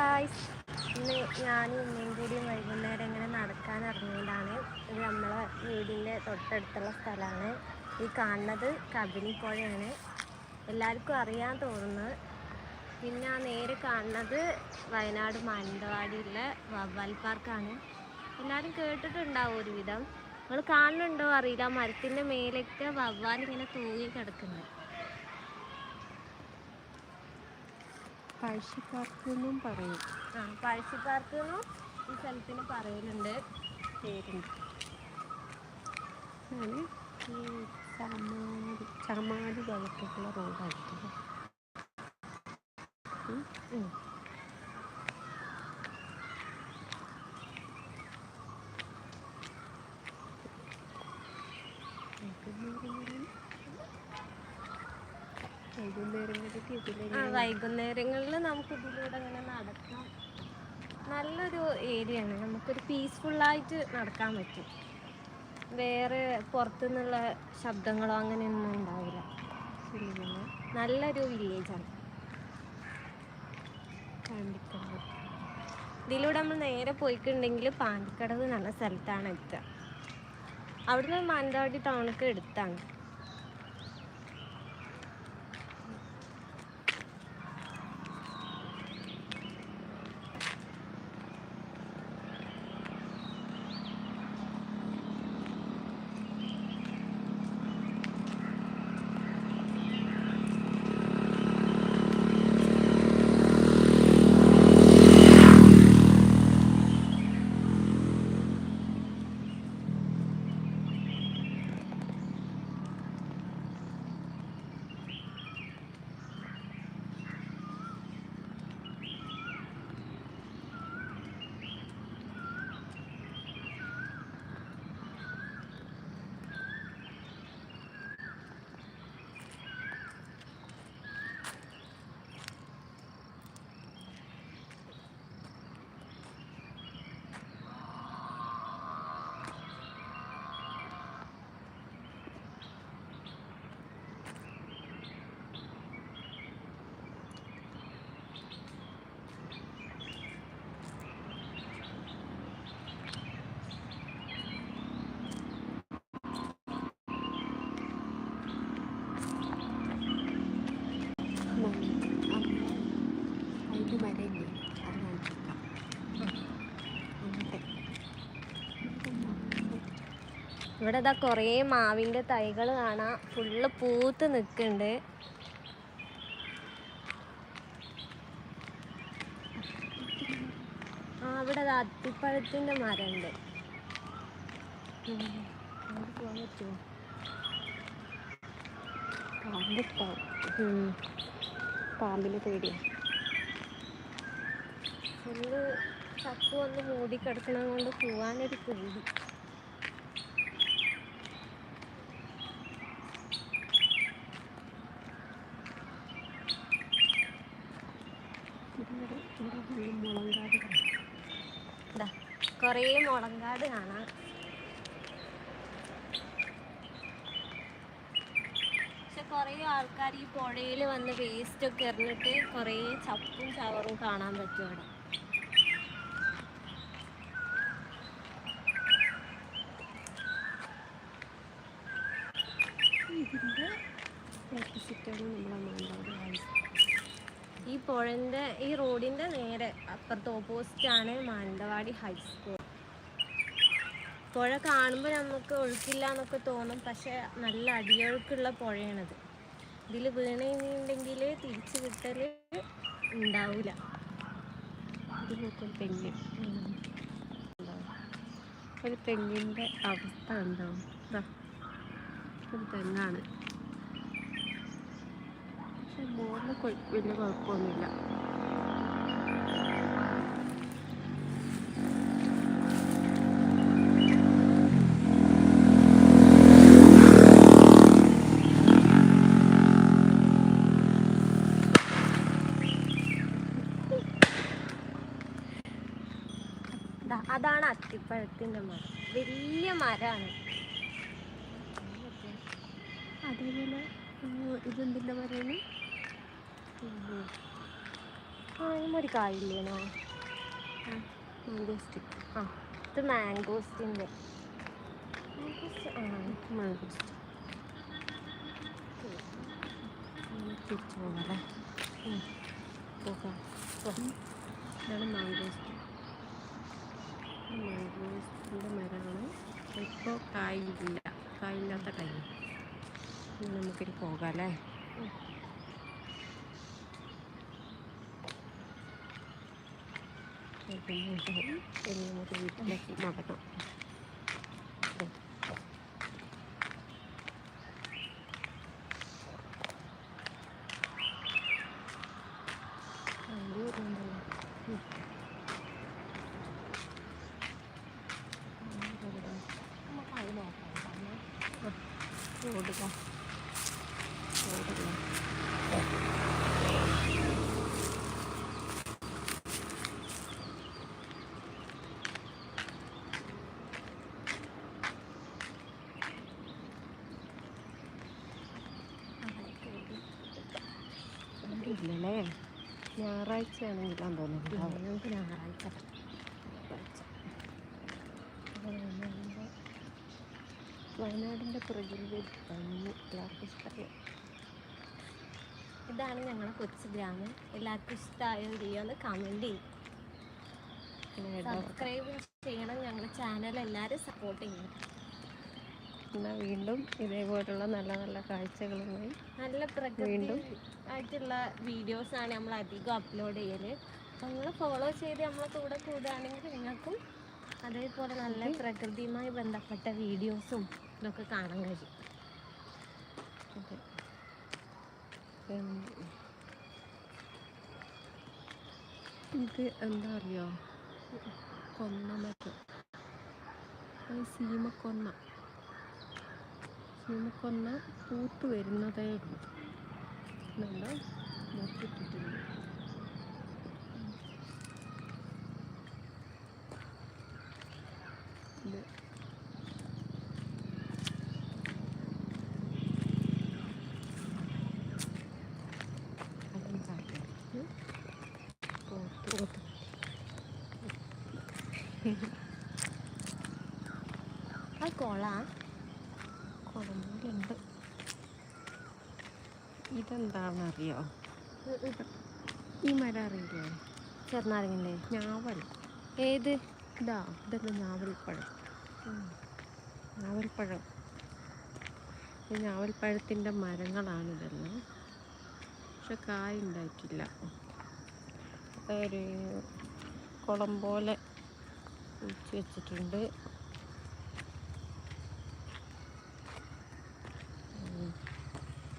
Guys ഇന്ന് ഞാനും ഉമ്മയും കൂടി വൈകുന്നേരം ഇങ്ങനെ നടക്കാൻ ഇറങ്ങിയതാണ്. ഇത് നമ്മളെ വീടിന്റെ തൊട്ടടുത്തുള്ള സ്ഥലമാണ്. ഈ കാണുന്നത് കബിനി പുഴയാണ്. എല്ലാവർക്കും അറിയാൻ തോന്നുന്നത് പിന്നെ ആ നേരെ കാണുന്നത് വയനാട് മാനന്തവാടിയിലെ വവ്വാൽ പാർക്കാണ്. എല്ലാവരും കേട്ടിട്ടുണ്ടാവും ഒരുവിധം. നിങ്ങൾ കാണുന്നുണ്ടോ? അറിയില്ല. മരത്തിന്റെ മേലൊക്കെ വവ്വാൽ ഇങ്ങനെ തൂങ്ങി കിടക്കുന്നുണ്ട് പഴശ്ശിപ്പാർക്കെന്നും പറയും. ആ പഴശ്ശി പാർക്ക് എന്നും ഈ സ്ഥലത്തിന് പറയലുണ്ട്. പേരുണ്ട് ഞാൻ ഈ ചമാരി ചമാരി റോഡായിരിക്കും. വൈകുന്നേരങ്ങളിലേക്ക് ആ വൈകുന്നേരങ്ങളിൽ നമുക്ക് ഇതിലൂടെ അങ്ങനെ നടക്കാം. നല്ലൊരു ഏരിയ ആണ് നമുക്കൊരു പീസ്ഫുള്ളായിട്ട് നടക്കാൻ പറ്റും. വേറെ പുറത്തുനിന്നുള്ള ശബ്ദങ്ങളോ അങ്ങനെയൊന്നും ഉണ്ടാവില്ല. നല്ലൊരു വില്ലേജാണ് പാണ്ടിക്കടവ്. ഇതിലൂടെ നമ്മൾ നേരെ പോയിട്ടുണ്ടെങ്കിൽ പാണ്ടിക്കടവ് നല്ല സ്ഥലത്താണ് എത്തുക. അവിടുന്ന് മാനന്തവാടി ടൗണൊക്കെ എടുത്താണ് ഇവിടെ ഇതാ കുറേ മാവിന്റെ തൈകൾ കാണാം. ഫുള്ള് പൂത്ത് നിൽക്കുന്നുണ്ട്. ആ ഇവിടെ അത് അത്തിപ്പഴത്തിന്റെ മരമുണ്ട്. പോകാൻ പറ്റുമോ പാമ്പിന് പാമ്പിനെ പേടിയാ. ഫുള്ള് ചപ്പ് വന്ന് മൂടി കിടക്കണത് കൊണ്ട് പോവാനൊരു പേടി ഇവിടെ ഇവിടെ ഫുള്ള് മുളങ്കാട് ഇതാ കുറേ മുളങ്കാട് കാണാം. പക്ഷെ കുറേ ആൾക്കാർ ഈ പുഴയിൽ വന്ന് വേസ്റ്റ് ഒക്കെ എറിഞ്ഞിട്ട് കുറേ ചപ്പും ചവറും കാണാൻ പറ്റും അവിടെ. ഇതിന്റെ ഓപ്പോസിറ്റാണ് നമ്മളെ മാനന്തവാടി ഹൗസ് ഈ പുഴന്റെ ഈ റോഡിന്റെ നേരെ അപ്പുറത്ത് ഓപ്പോസിറ്റ് ആണ് മാനന്തവാടി ഹൈസ്കൂൾ പുഴ കാണുമ്പോൾ നമുക്ക് ഒഴുക്കില്ല എന്നൊക്കെ തോന്നും പക്ഷെ നല്ല അടിയൊഴുക്കുള്ള പുഴയാണത്. ഇതിൽ വീണിട്ടുണ്ടെങ്കിൽ തിരിച്ചു കിട്ടൽ ഉണ്ടാവില്ല ഇത് നോക്കും തെങ്ങ് ഒരു തെങ്ങിന്റെ അവസ്ഥ ഉണ്ടാവും ഒരു തെങ്ങാണ്. മോളിൽ വലിയ കുഴപ്പമൊന്നുമില്ല. അതാണ് അത്തിപ്പഴത്തിന്റെ മരം. വലിയ മരമാണ് അതേപോലെ ആ, ഇതെന്തിന്റെ പറയുന്നത് ആ ഒരു കായില്ലേനോ ആ. ഇത് മാംഗോസ്റ്റിന്റെ ആ തിരിച്ചു. പോകാം ഇതാണ് മാംഗോസ്റ്റിൻ മാംഗോസ്റ്റിന്റെ മരമാണ്. ഇപ്പോൾ കായില്ല കായില്ലാത്ത കൈ നമുക്കിനി പോകാം അല്ലേ? ഉം. പിന്നെ ഇനി നമുക്ക് വീട്ടിലേക്ക് നടക്കാം വണ്ടി വരുന്നുണ്ടല്ലോ ഉം. നമുക്ക് അത് നോക്കാം കാരണം ഓടുക ഓടുക ഇല്ലല്ലേ ഞായറാഴ്ച കിട്ടാൻ തോന്നുന്നു നമുക്ക് ഞായറാഴ്ച വയനാടിന്റെ പ്രകൃതി ഭംഗി എല്ലാവർക്കും ഇഷ്ടമായി ഇതാണ് ഞങ്ങളെ കൊച്ചു ഗ്രാമം. എല്ലാവർക്കും ഇഷ്ടമായോ വീഡിയോ ഒന്ന് കമന്റ് ചെയ്യും. സബ്സ്ക്രൈബ് ചെയ്യണം ഞങ്ങളുടെ ചാനൽ എല്ലാവരും സപ്പോർട്ട് ചെയ്യണം. എന്നാൽ വീണ്ടും ഇതേപോലുള്ള നല്ല നല്ല കാഴ്ചകളുമായി നല്ല പ്രകൃതി വീണ്ടും? ആയിട്ടുള്ള വീഡിയോസാണ് നമ്മൾ അധികം അപ്ലോഡ് ചെയ്യൽ. അപ്പോൾ നിങ്ങൾ ഫോളോ ചെയ്ത് നമ്മളെ കൂടെ കൂടുകയാണെങ്കിൽ നിങ്ങൾക്കും അതേപോലെ നല്ല പ്രകൃതിയുമായി ബന്ധപ്പെട്ട വീഡിയോസും ഇതൊക്കെ കാണാൻ കഴിയും. ഇത് എന്താ അറിയോ? അത് സീമക്കൊന്ന. സീമക്കൊന്ന പൂത്ത് വരുന്നതേ ഉള്ളൂ. നല്ല മുട്ടിട്ടിട്ടുണ്ട് ഇത്. അതും കാര്യം കുളമ്പുണ്ട് ഇതെന്താണെന്നറിയോ? ഈ മരം അറിയില്ലേ? ചെറുനാരങ്ങന്റെ. ഞാവൽ. ഏത്? ഇതാ ഇതെന്താ ഞാവൽപ്പഴം. ഞാവൽപ്പഴം. ഈ ഞാവൽപ്പഴത്തിന്റെ മരങ്ങളാണിതെല്ലാം പക്ഷെ കായ ഉണ്ടായിട്ടില്ല. ഒരു കുളം പോലെ വെച്ചിട്ടുണ്ട്.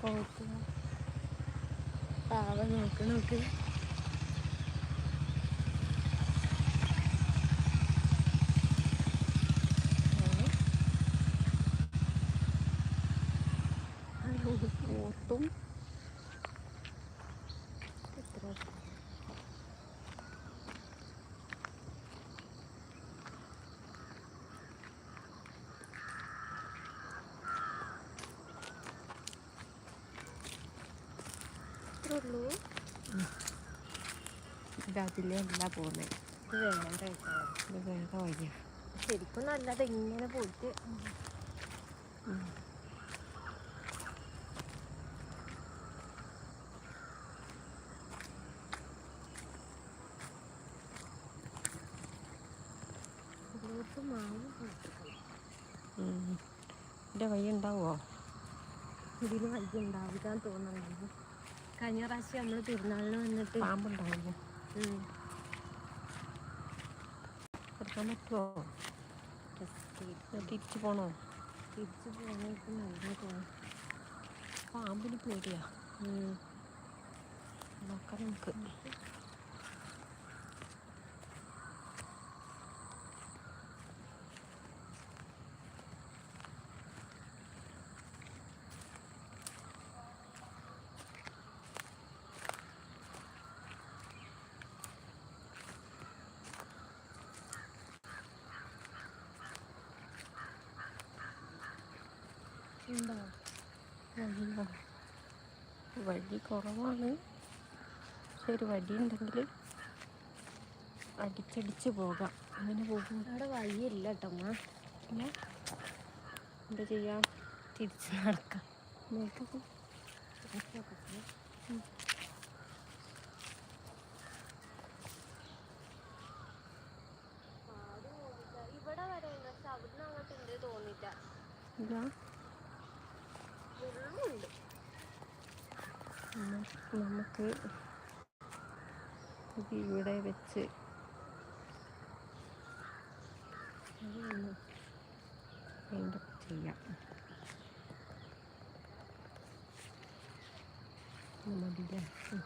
പോത്ത് പാവ നോക്ക് നോക്ക്. ഓത്തും ഇത്രേ ഉള്ളൂ അതിലല്ല പോകുന്നത് ഇത് വേണ്ട ഇത് വേറെ വയ്യ. ശരിക്കും നല്ലത് ഇങ്ങനെ പോയിട്ട്. ഇതിന്റെ വഴി ഉണ്ടാവുമോ ഇതിന് വഴി ഉണ്ടാവില്ല തോന്നുന്നുണ്ട്. കഴിഞ്ഞ പ്രാവശ്യം നമ്മൾ പെരുന്നാളിന് വന്നിട്ട് പാമ്പുണ്ടാവില്ല കൊടുക്കാൻ പറ്റുമോ തിരിച്ചു പോണോ? തിരിച്ചു തോന്നും പാമ്പിന് പേടിയാ. നോക്കാം നമുക്ക്. ഉണ്ടോ? വഴിയോ വഴി കുറവാണ്. പക്ഷെ ഒരു വടി ഉണ്ടെങ്കിൽ അടിച്ചടിച്ച് പോകാം. അങ്ങനെ പോകും. അവിടെ വഴിയില്ല കേട്ടോ പിന്നെ? എന്താ ചെയ്യാം? തിരിച്ച് നടക്കാം. നോക്കാം. ഇവിടെ വരെ ഉണ്ട്. പക്ഷെ അവിടുന്ന് അങ്ങോട്ട് ഉണ്ട് തോന്നില്ല നമുക്ക് ഇവിടെ വെച്ച് ചെയ്യാം ഉം.